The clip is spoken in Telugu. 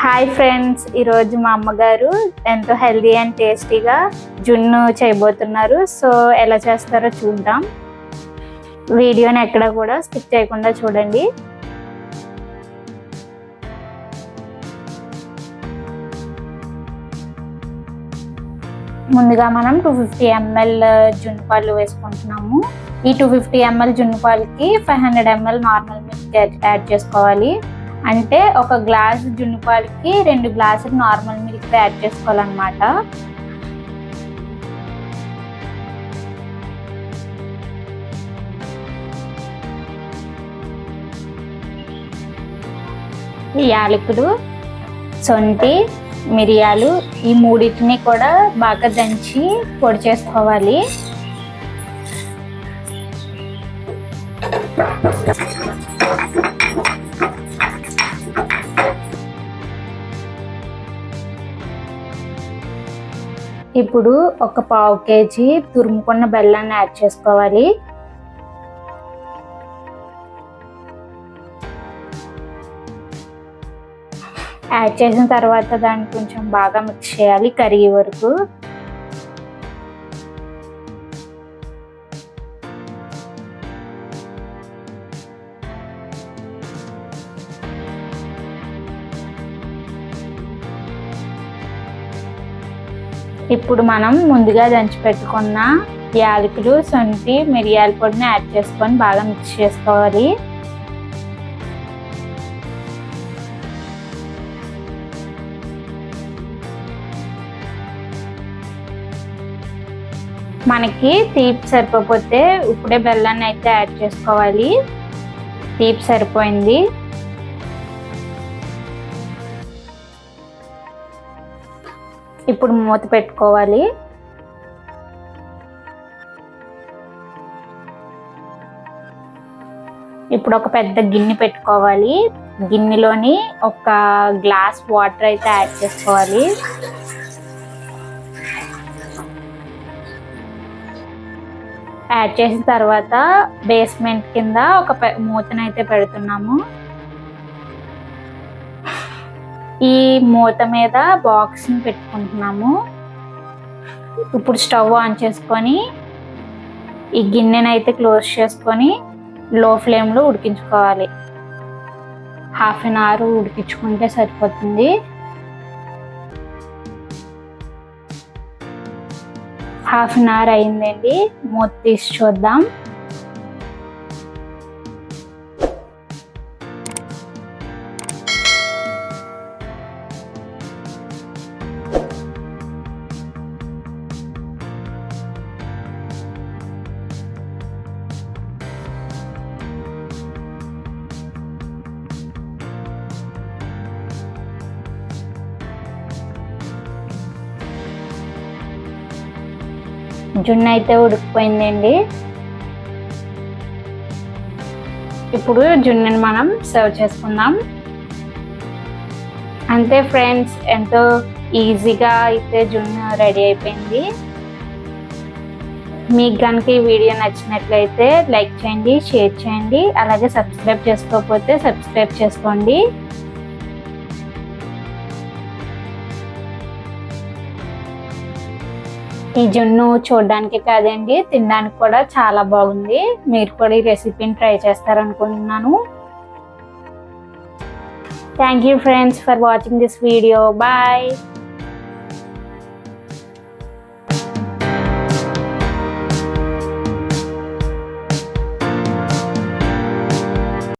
హాయ్ ఫ్రెండ్స్ ఈరోజు మా అమ్మగారు ఎంతో హెల్దీ అండ్ టేస్టీగా జున్ను చేయబోతున్నారు. సో ఎలా చేస్తారో చూద్దాం. వీడియోని ఎక్కడ కూడా స్కిప్ చేయకుండా చూడండి. ముందుగా మనం టూ ఫిఫ్టీ ఎంఎల్ జున్ను పాలు వేసుకుంటున్నాము. ఈ two fifty ML జున్నుపాలకి five hundred ML normal milk add చేసుకోవాలి. అంటే ఒక గ్లాస్ జున్నుపాలకి రెండు గ్లాసులు నార్మల్ మిల్క్ యాడ్ చేసుకోవాలన్నమాట. యాలకులు సొంటి మిరియాలు ఈ మూడింటిని కూడా బాగా దంచి పొడి చేసుకోవాలి. ఇప్పుడు ఒక పావు కేజీ తురుముకున్న బెల్లాన్ని యాడ్ చేసుకోవాలి. యాడ్ చేసిన తర్వాత దాన్ని కొంచెం బాగా మిక్స్ చేయాలి కరిగే వరకు. ఇప్పుడు మనం ముందుగా దంచి పెట్టుకున్న యాలకులు సొంటి మిరియాల పొడిని యాడ్ చేసుకొని బాగా మిక్స్ చేసుకోవాలి. మనకి తీపి సరిపోతే ఇప్పుడే బెల్లాన్ని అయితే యాడ్ చేసుకోవాలి. తీపి సరిపోయింది. ఇప్పుడు మూత పెట్టుకోవాలి. ఇప్పుడు ఒక పెద్ద గిన్నె పెట్టుకోవాలి. గిన్నెలోని ఒక గ్లాస్ వాటర్ అయితే యాడ్ చేసుకోవాలి. యాడ్ చేసిన తర్వాత బేస్మెంట్ కింద ఒక మూతనైతే పెడుతున్నాము. ఈ మూత మీద బాక్స్ని పెట్టుకుంటున్నాము. ఇప్పుడు స్టవ్ ఆన్ చేసుకొని ఈ గిన్నెని అయితే క్లోజ్ చేసుకొని లో ఫ్లేమ్లో ఉడికించుకోవాలి. హాఫ్ అన్ అవర్ ఉడికించుకుంటే సరిపోతుంది. హాఫ్ అన్ అవర్ అయిందండి. మూత తీసి చూద్దాం. జున్ను అయితే ఉడికిపోయిందండి. ఇప్పుడు జున్నుని మనం సర్వ్ చేసుకుందాం. అంతే ఫ్రెండ్స్ ఎంతో ఈజీగా అయితే జున్ను రెడీ అయిపోయింది. మీకు కనుక ఈ వీడియో నచ్చినట్లయితే లైక్ చేయండి షేర్ చేయండి. అలాగే సబ్స్క్రైబ్ చేసుకోకపోతే సబ్స్క్రైబ్ చేసుకోండి. ఈ జున్ను చూడడానికి కాదండి తినడానికి కూడా చాలా బాగుంది. మీరు కూడా ఈ రెసిపీని try చేస్తారనుకుంటున్నాను. Thank you friends for watching this video bye